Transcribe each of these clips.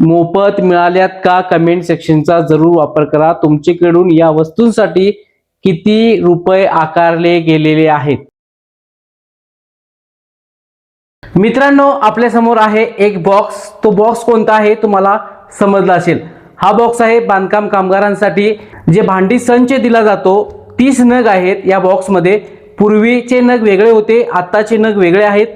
मोफत मिळाल्यात का? कमेंट सेक्शनचा जरूर वापर करा. तुमच्याकडून या वस्तूंसाठी किती रुपये आकारले गेलेले आहेत? मित्रांनो आपल्यासमोर आहे एक बॉक्स तो बॉक्स कोणता आहे? तुम्हाला समजला असेल. हा बॉक्स आहे बांधकाम कामगारांसाठी. जे भांडी संच दिला जातो तीस नग आहेत या बॉक्समध्ये पूर्वीचे नग वेगळे होते आत्ताचे नग वेगळे आहेत.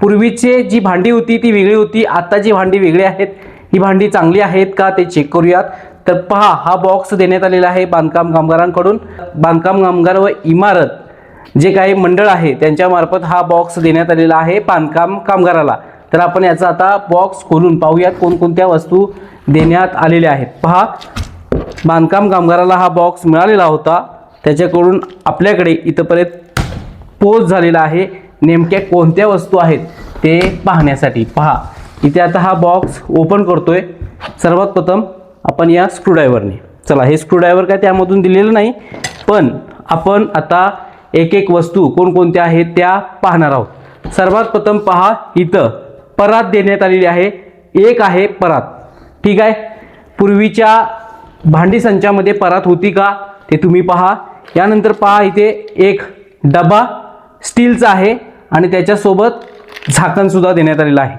पूर्वीचे जी भांडी होती ती वेगळी होती. आत्ताची भांडी वेगळी आहेत. ही भांडी चांगली आहेत का ते चेक करूयात. तर पहा हा बॉक्स देण्यात आलेला आहे बांधकाम कामगारांकडून. बांधकाम कामगार व इमारत जे काही मंडळ आहे त्यांच्यामार्फत हा बॉक्स देण्यात आलेला आहे बांधकाम कामगाराला. तर आपण याचा आता बॉक्स खोलून पाहूयात कोणकोणत्या वस्तू देण्यात आलेल्या आहेत. पहा बांधकाम कामगाराला हा बॉक्स मिळालेला होता. त्याच्याकडून आपल्याकडे इथंपर्यंत पोच झालेला आहे. नेमक्या कोणत्या वस्तू आहेत ते पाहण्यासाठी. पहा इथे आता हा बॉक्स ओपन करतोय. सर्वात प्रथम आपण या स्क्रूड्रायव्हरने चला हे स्क्रूड्रायव्हर काय त्यामधून दिलेलं नाही पण आपण आता एक एक वस्तू कोणकोणत्या आहेत त्या पाहणार आहोत. सर्वात प्रथम पहा इथं परात देण्यात आलेली आहे. एक आहे परात. ठीक आहे? पूर्वीच्या भांडी संचामध्ये परात होती का ते तुम्ही पहा. यानंतर पहा इथे एक डबा स्टीलचा आहे आणि त्याच्यासोबत झाकणसुद्धा देण्यात आलेलं आहे.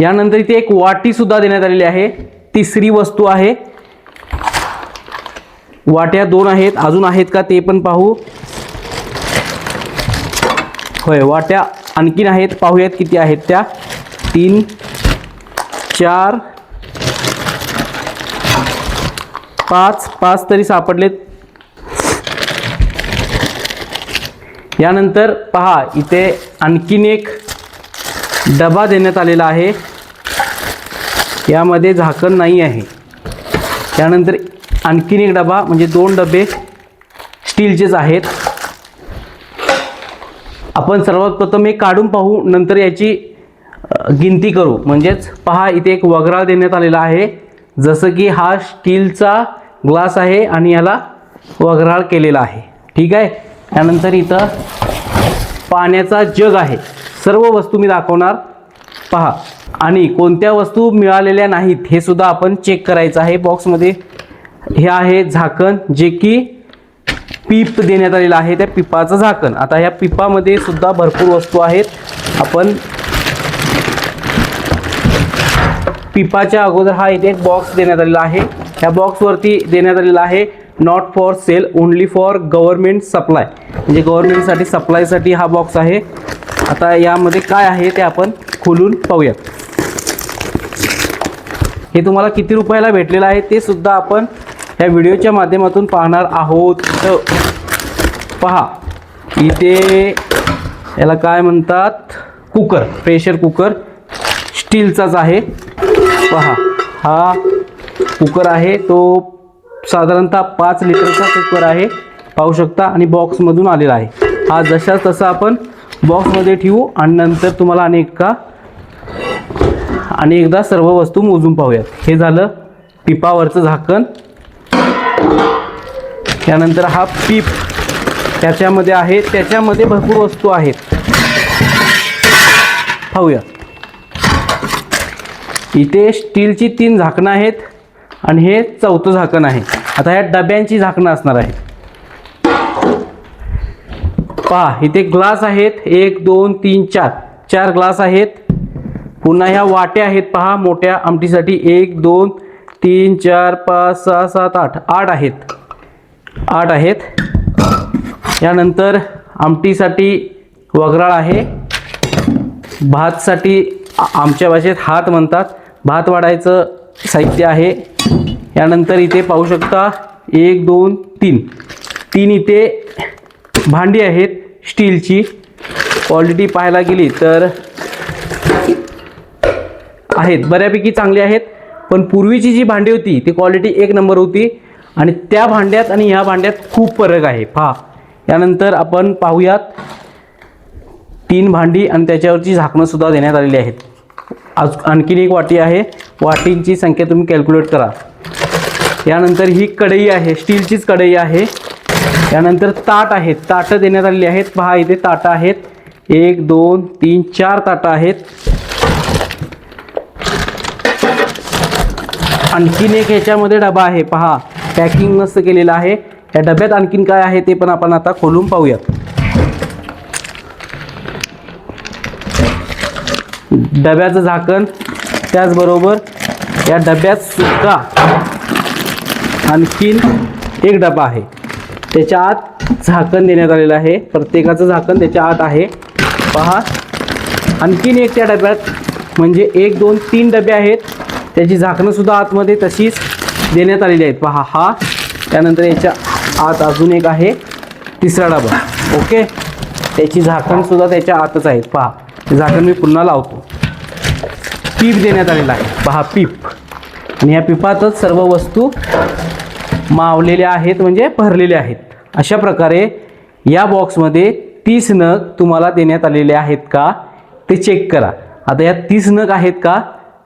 यानंतर इथे एक वाटीसुद्धा देण्यात आलेली आहे. तिसरी वस्तू आहे. वाट्या दोन आहेत. अजून आहेत का ते पण पाहू. होय वाट्या आणखीन आहेत. पाहूयात किती आहेत त्या. तीन चार पाच. पाच तरी सापडलेत. यानंतर पहा इथे आणखीन एक डबा देण्यात आलेला आहे. यामध्ये झाकण नाही आहे. त्यानंतर आणखीन एक डबा म्हणजे दोन डबे स्टीलचेच आहेत. आपण सर्वात प्रथम हे काढून पाहू नंतर याची गिनती करू. म्हणजेच पहा इथे एक वगराळ देण्यात आलेला आहे. जसं की हा स्टीलचा ग्लास आहे आणि याला वगराळ केलेला आहे. ठीक आहे? त्यानंतर इथं पाण्याचा जग आहे. सर्व वस्तू मी दाखवणार. पहा आणि कोणत्या वस्तू मिळालेल्या नाहीत हे सुद्धा आपण चेक करायचं आहे बॉक्समध्ये हे आहे झाकण जे की पीप देण्यात आलेलं आहे त्या पिपाचं झाकण. आता ह्या पिपामध्ये सुद्धा भरपूर वस्तू आहेत. आपण पिपाच्या अगोदर हा इथे एक बॉक्स देण्यात आलेला आहे. ह्या बॉक्सवरती देण्यात आलेला आहे not for sale only for government supply म्हणजे गव्हर्नमेंटसाठी सप्लायसाठी हा बॉक्स आहे. आता यामध्ये काय आहे ते आपण खोलून पाहूयात. हे तुम्हाला किती रुपयाला भेटलेलं आहे ते सुद्धा आपण या व्हिडिओच्या माध्यमातून पाहणार आहोत. तर पहा इथे याला काय म्हणतात? कुकर प्रेशर कुकर स्टीलचाच आहे. पहा हा कुकर आहे तो साधारणतः पाच लिटरचा कुकर आहे. पाहू शकता आणि बॉक्समधून आलेला आहे. हा जशाच तसा आपण बॉक्समध्ये ठेवू आणि नंतर तुम्हाला अनेक का आणि एकदा सर्व वस्तू मोजून पाहूयात. हे झालं पिपावरचं झाकण. त्यानंतर हा पीप त्याच्यामध्ये आहे. त्याच्यामध्ये भरपूर वस्तू आहेत. पाहूया इथे स्टीलची तीन झाकणं आहेत आणि हे चौथं झाकण आहे. आता ह्या डब्यांची झाकणं असणार आहे पहा इथे ग्लास आहेत. एक दोन तीन चार. चार ग्लास आहेत. पुन्हा ह्या वाट्या आहेत पहा मोठ्या आमटीसाठी. एक दोन तीन चार पाच सहा सात आठ. आठ आहेत. आठ आहेत. यानंतर आमटीसाठी वगराळ आहे. भातसाठी आमच्या भाषेत हात म्हणतात. भात वाढायचं साहित्य आहे. यानंतर इथे पाहू शकता एक दोन तीन. तीन इथे भांडी आहेत स्टीलची. क्वालिटी पाहायला गेली तर आहेत बऱ्यापैकी चांगली आहेत. पण पूर्वीची जी भांडी होती ती क्वालिटी एक नंबर होती. आणि त्या भांड्यात आणि ह्या भांड्यात खूप फरक आहे. पहा यानंतर आपण पाहूयात तीन भांडी आणि त्याच्यावरची झाकणंसुद्धा देण्यात आलेली आहेत. आज आणखीन एक वाटी आहे. वाटींची संख्या तुम्ही कॅल्क्युलेट करा. यानंतर ही कढई आहे स्टीलचीच कढई आहे. त्यानंतर ताट आहेत. ताटं देण्यात आलेली आहेत. पहा इथे ताटं आहेत. एक दोन तीन चार ताटं आहेत. आणखीन एक ह्याच्यामध्ये डबा आहे. पहा पॅकिंग मस्त केलेलं आहे. या डब्यात आणखीन काय आहे ते पण आपण आता खोलून पाहूयात. डब्याचं झाकण त्याचबरोबर या डब्यात सुद्धा आणखीन एक डबा आहे. त्याच्या आत झाकण देण्यात आलेलं आहे. प्रत्येकाचं झाकण त्याच्या आत आहे. पहा. आणखीन एक त्या डब्यात म्हणजे एक दोन तीन डबे आहेत. त्याची झाकणंसुद्धा आतमध्ये तशीच देण्यात आलेली आहेत. पहा हा. त्यानंतर याच्या आत अजून एक आहे. तिसरा डबा. ओके? त्याची झाकणसुद्धा त्याच्या आतच आहेत पहा. झाकण मी पुन्हा लावतो. पीप देण्यात आलेला आहे. पहा पीप. आणि या पिपातच सर्व वस्तू मावलेले आहेत म्हणजे भरलेले आहेत. अशा प्रकारे या बॉक्समध्ये तीस नग तुम्हाला देण्यात आलेले आहेत का ते चेक करा. आता या तीस नग आहेत का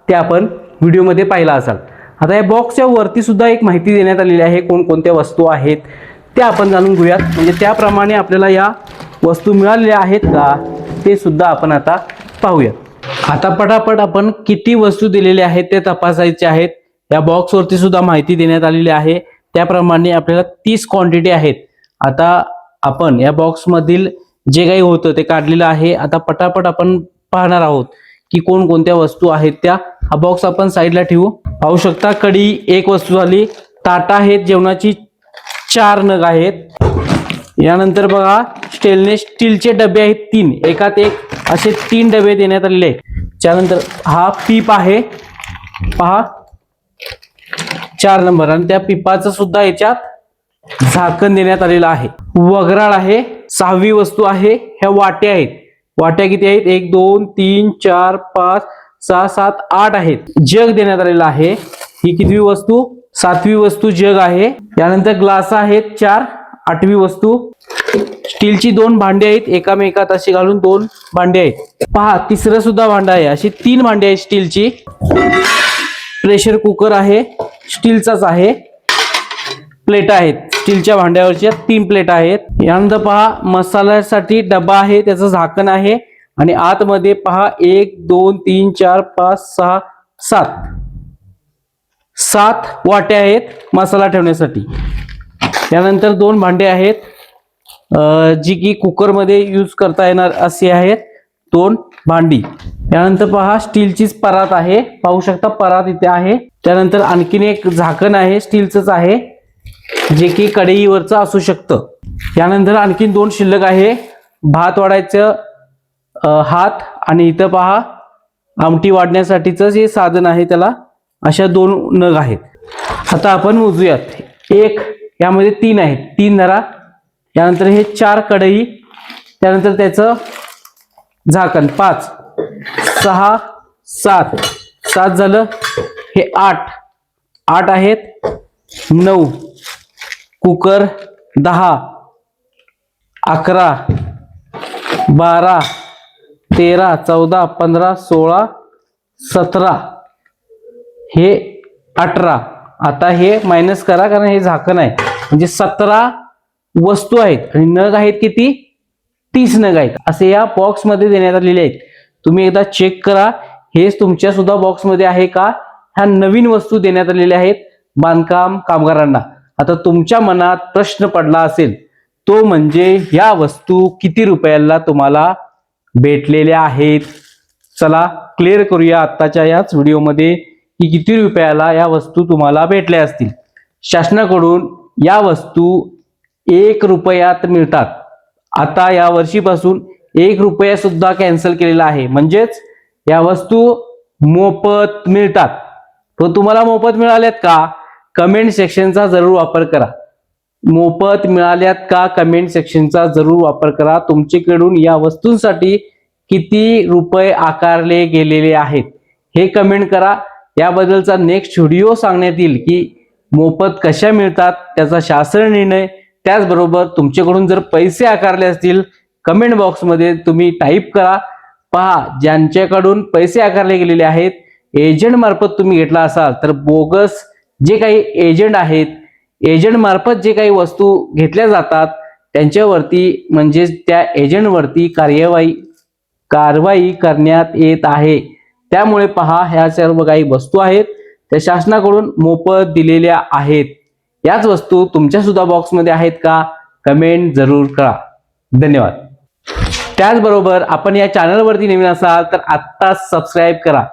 ते आपण व्हिडिओमध्ये पाहिला असाल. आता या बॉक्सच्या वरती सुद्धा एक माहिती देण्यात आलेली आहे कोणकोणत्या वस्तू आहेत त्या आपण जाणून घेऊयात. म्हणजे त्याप्रमाणे आपल्याला या वस्तू मिळालेल्या आहेत का ते सुद्धा आपण आता पाहूयात. आता पटापट आपण किती वस्तू दिलेल्या आहेत ते तपासायचे आहेत. या बॉक्सवरती सुद्धा माहिती देण्यात आलेली आहे. त्याप्रमाणे आपल्याला तीस क्वांटिटी आहेत. आता आपण या बॉक्समधील जे काही होतं ते काढलेलं आहे. आता पटापट आपण पाहणार आहोत की कोणकोणत्या वस्तू आहेत त्या. हा बॉक्स आपण साईडला ठेवू. पाहू शकता कडी एक वस्तू झाली. ताटा आहेत जेवणाची चार नग आहेत. यानंतर बघा स्टेनलेस स्टीलचे डबे आहेत तीन. एकात एक असे तीन डबे देण्यात आलेले आहेत. त्यानंतर हा पीप आहे. पहा चार नंबर. आणि त्या पिपाचं सुद्धा याच्यात झाकण देण्यात आलेलं आहे. वगराळ आहे सहावी वस्तू आहे ह्या वाट्या आहेत. वाट्या किती आहेत? एक दोन तीन चार पाच सहा सात आठ आहेत. जग देण्यात आलेलं आहे. ही कितवी वस्तू? सातवी वस्तू जग आहे. यानंतर ग्लास आहेत चार आठवी वस्तू. स्टीलची दोन भांडी आहेत. एकामेकात अशी घालून दोन भांडी आहेत. पहा तिसरं सुद्धा भांडं आहे. अशी तीन भांडी आहेत स्टीलची. प्रेशर कुकर आहे. स्टीलचाच आहे. प्लेट आहेत. स्टीलच्या भांड्यावरच्या तीन प्लेट आहेत. यानंतर पहा मसाल्यासाठी डबा आहे त्याचं झाकण आहे. आणि आतमध्ये पहा एक दोन तीन चार पाच सहा सात. सात वाट्या आहेत मसाला ठेवण्यासाठी. त्यानंतर दोन भांडे आहेत. जी की कुकरमध्ये यूज करता येणार असे आहेत. दोन भांडी. त्यानंतर पहा स्टीलचीच परात आहे. पाहू शकता परात इथे आहे. त्यानंतर आणखीन एक झाकण आहे स्टीलचंच आहे जे की कढईवरचं असू शकतं. यानंतर आणखीन दोन शिल्लक आहे. भात वाढायचं हात आणि इथं पहा आमटी वाढण्यासाठीचं जे साधन आहे त्याला. अशा दोन नग आहेत. आता आपण मोजूयात. एक यामध्ये तीन आहेत. तीन धरा. यानंतर हे चार कढई. त्यानंतर त्याचं झाकण. पाच सहा सात. सात झालं. हे आठ. आठ आहेत. नऊ. कुकर दहा. अकरा. बारा. तेरा चौदा पंधरा सोळा सतरा. हे अठरा. आता हे मायनस करा कारण हे झाकण आहे. म्हणजे सतरा वस्तू आहेत. आणि नग आहेत किती? तीस नग आहेत. असे या बॉक्समध्ये देण्यात आलेले आहेत. तुम्ही एकदा चेक करा. हेच तुमच्या सुद्धा बॉक्समध्ये आहे का? ह्या नवीन वस्तू देण्यात आलेल्या आहेत बांधकाम कामगारांना. आता तुमच्या मनात प्रश्न पडला असेल तो म्हणजे या वस्तू किती रुपयाला तुम्हाला भेटलेल्या आहेत? चला क्लिअर करूया आत्ताच्या याच व्हिडिओमध्ये की किती रुपयाला या वस्तू तुम्हाला भेटल्या असतील. शासनाकडून या वस्तू एक रुपयात मिळतात. आता या वर्षीपासून एक रुपया सुद्धा कॅन्सल केलेला आहे. म्हणजेच या वस्तू मोफत मिळतात. तो तुम्हाला मोफत मिळाल्यात का? कमेंट सेक्शनचा जरूर वापर करा. मोफत मिळाल्यात का? कमेंट सेक्शनचा जरूर वापर करा. तुमच्याकडून या वस्तूंसाठी किती रुपये आकारले गेलेले आहेत हे कमेंट करा. याबद्दलचा नेक्स्ट व्हिडिओ सांगण्यात येईल की मोफत कशा मिळतात त्याचा शासन निर्णय. त्याचबरोबर तुमच्याकडून जर पैसे आकारले असतील कमेंट बॉक्समध्ये तुम्ही टाईप करा. पहा ज्यांच्याकडून पैसे आकारले गेलेले आहेत एजंट मार्फत तुम्ही घेतला असाल तर बोगस जे काही एजंट आहेत एजंट मार्फत जे काही वस्तू घेतल्या जातात त्यांच्यावरती म्हणजेच त्या एजंटवरती कार्यवाही कारवाई करण्यात येत आहे. त्यामुळे पहा ह्या सर्व काही वस्तू आहेत त्या शासनाकडून मोफत दिलेल्या आहेत. याच वस्तू तुमच्या सुद्धा बॉक्समध्ये आहेत का? कमेंट जरूर करा. धन्यवाद. त्याचबरोबर आपण या चॅनलवरती नवीन असाल तर आत्ताच सबस्क्राईब करा.